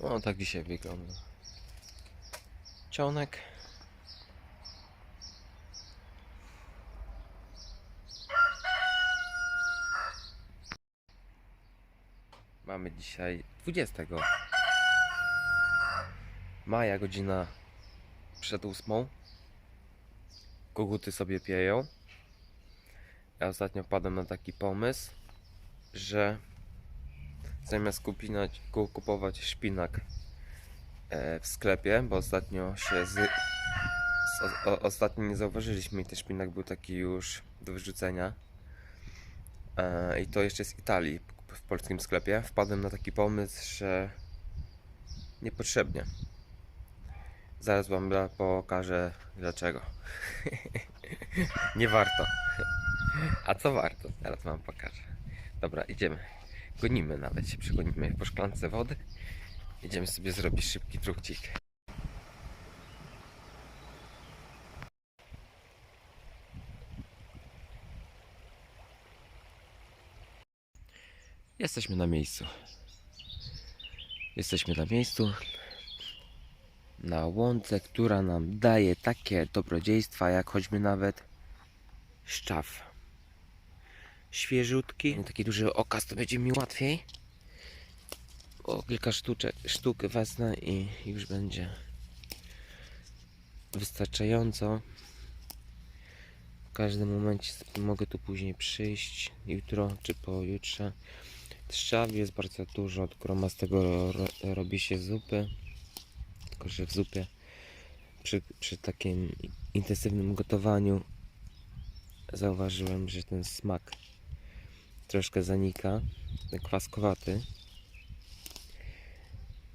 O, tak dzisiaj wygląda. Cionek. Mamy dzisiaj 20 maja, godzina przed ósmą. Koguty sobie pieją. Ja ostatnio wpadłem na taki pomysł, że zamiast kupinać, ku- kupować szpinak e, w sklepie, bo ostatnio się z, z, o, ostatnio nie zauważyliśmy i ten szpinak był taki już do wyrzucenia. E, I to jeszcze z Italii w polskim sklepie. Wpadłem na taki pomysł, że niepotrzebnie. Zaraz wam pokażę dlaczego. nie warto. A co warto? Zaraz wam pokażę. Dobra, idziemy. Gonimy nawet się, przegonimy po szklance wody. Idziemy sobie zrobić szybki truchcik. Jesteśmy na miejscu. Jesteśmy na miejscu. Na łące, która nam daje takie dobrodziejstwa, jak choćby nawet szczaw. Świeżutki. Taki duży okaz to będzie mi łatwiej. O kilka sztuczek, sztuk wezmę i już będzie wystarczająco. W każdym momencie mogę tu później przyjść, jutro czy pojutrze. Trzaw jest bardzo dużo, tylko z tego ro, robi się zupy. Tylko, że w zupie przy, przy takim intensywnym gotowaniu zauważyłem, że ten smak troszkę zanika. Kwaskowaty.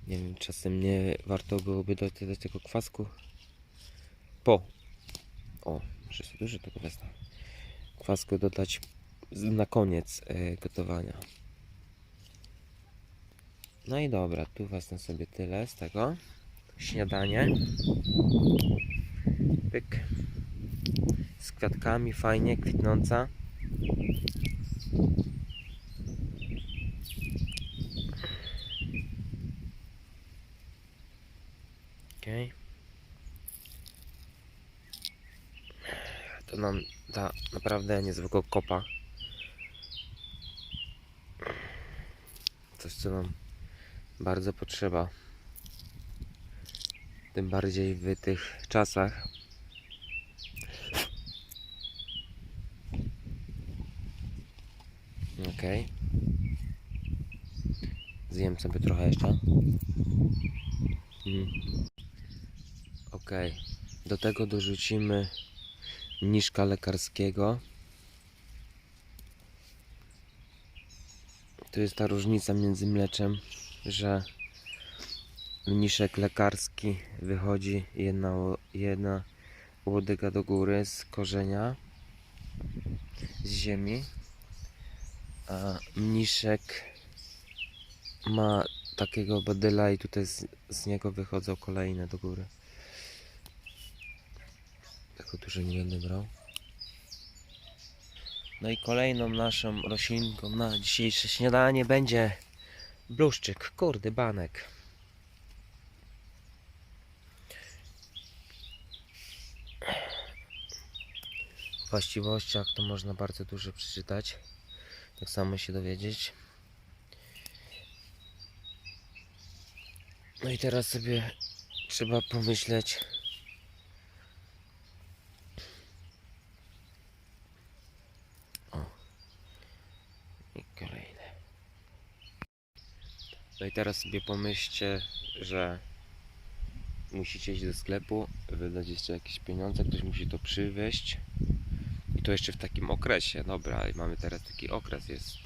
Nie wiem, czasem nie warto byłoby dodać tego kwasku po. O, że sobie dużo tego wezmę. Kwasku dodać na koniec e, gotowania. No i dobra, tu wezmę sobie tyle z tego. Śniadanie. Pyk. Z kwiatkami, fajnie, kwitnąca. Okej. To nam da naprawdę niezwykłego kopa. Coś, co nam bardzo potrzeba. Tym bardziej w tych czasach. Okej. Zjem sobie trochę jeszcze. Mm. Do tego dorzucimy mniszka lekarskiego. To jest ta różnica między mleczem, że mniszek lekarski wychodzi jedna, jedna łodyga do góry z korzenia z ziemi, a mniszek ma takiego badyla i tutaj z, z niego wychodzą kolejne do góry. Tego dużo nie będę brał. No i kolejną naszą roślinką na dzisiejsze śniadanie będzie bluszczyk, kurde banek. W właściwościach to można bardzo dużo przeczytać. Tak samo się dowiedzieć. No i teraz sobie trzeba pomyśleć. O. I. No i teraz sobie pomyślcie, że musicie iść do sklepu, wydać jeszcze jakieś pieniądze, ktoś musi to przywieźć. To jeszcze w takim okresie. Dobra, i mamy teraz taki okres, jest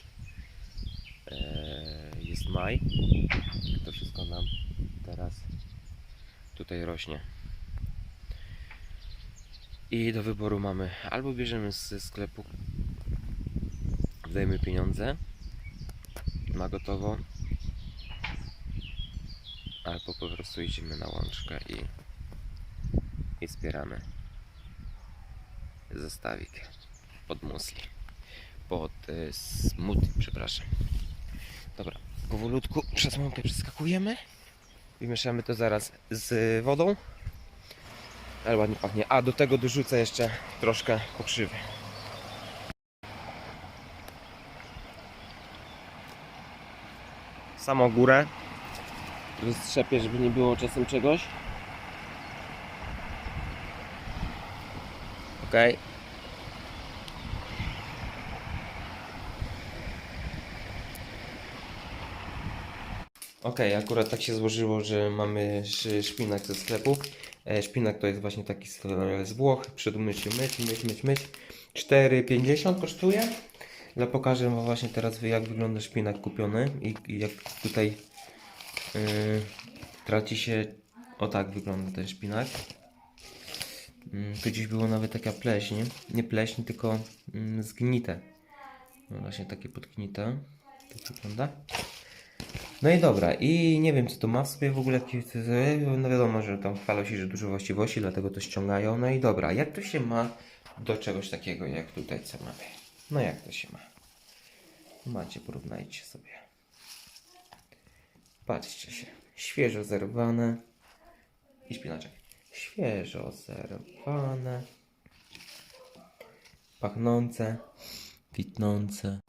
e, jest maj. To wszystko nam teraz tutaj rośnie. I do wyboru mamy albo bierzemy ze sklepu, wydajemy pieniądze na gotowo, albo po prostu idziemy na łączkę i, i zbieramy zestawik pod musli. Pod y, przepraszam. Dobra, powolutku przez łąkę przeskakujemy. Wymieszamy to zaraz z wodą. Ale ładnie pachnie. A do tego dorzucę jeszcze troszkę pokrzywy. Samą górę. Wystrzepię, żeby nie było czasem czegoś. Okej. Okej, akurat tak się złożyło, że mamy sz- szpinak ze sklepu. E, Szpinak to jest właśnie taki z, Włoch. Przed umyciem myć, myć, myć, myć. 4,50 kosztuje. Ja pokażę wam właśnie teraz jak wygląda szpinak kupiony i, i jak tutaj yy, traci się. O tak wygląda ten szpinak. Mm, tu gdzieś było nawet taka pleśń, nie pleśń, tylko mm, zgnite. No właśnie takie podgnite. Tak wygląda. No i dobra, i nie wiem co to ma w sobie w ogóle, no wiadomo, że tam chwalą się, że dużo właściwości, dlatego to ściągają. No i dobra, jak to się ma do czegoś takiego, jak tutaj co mamy? No jak to się ma? Macie, porównajcie sobie. Patrzcie się, świeżo zerwane i szpinaczek. Świeżo zerwane, pachnące, kwitnące.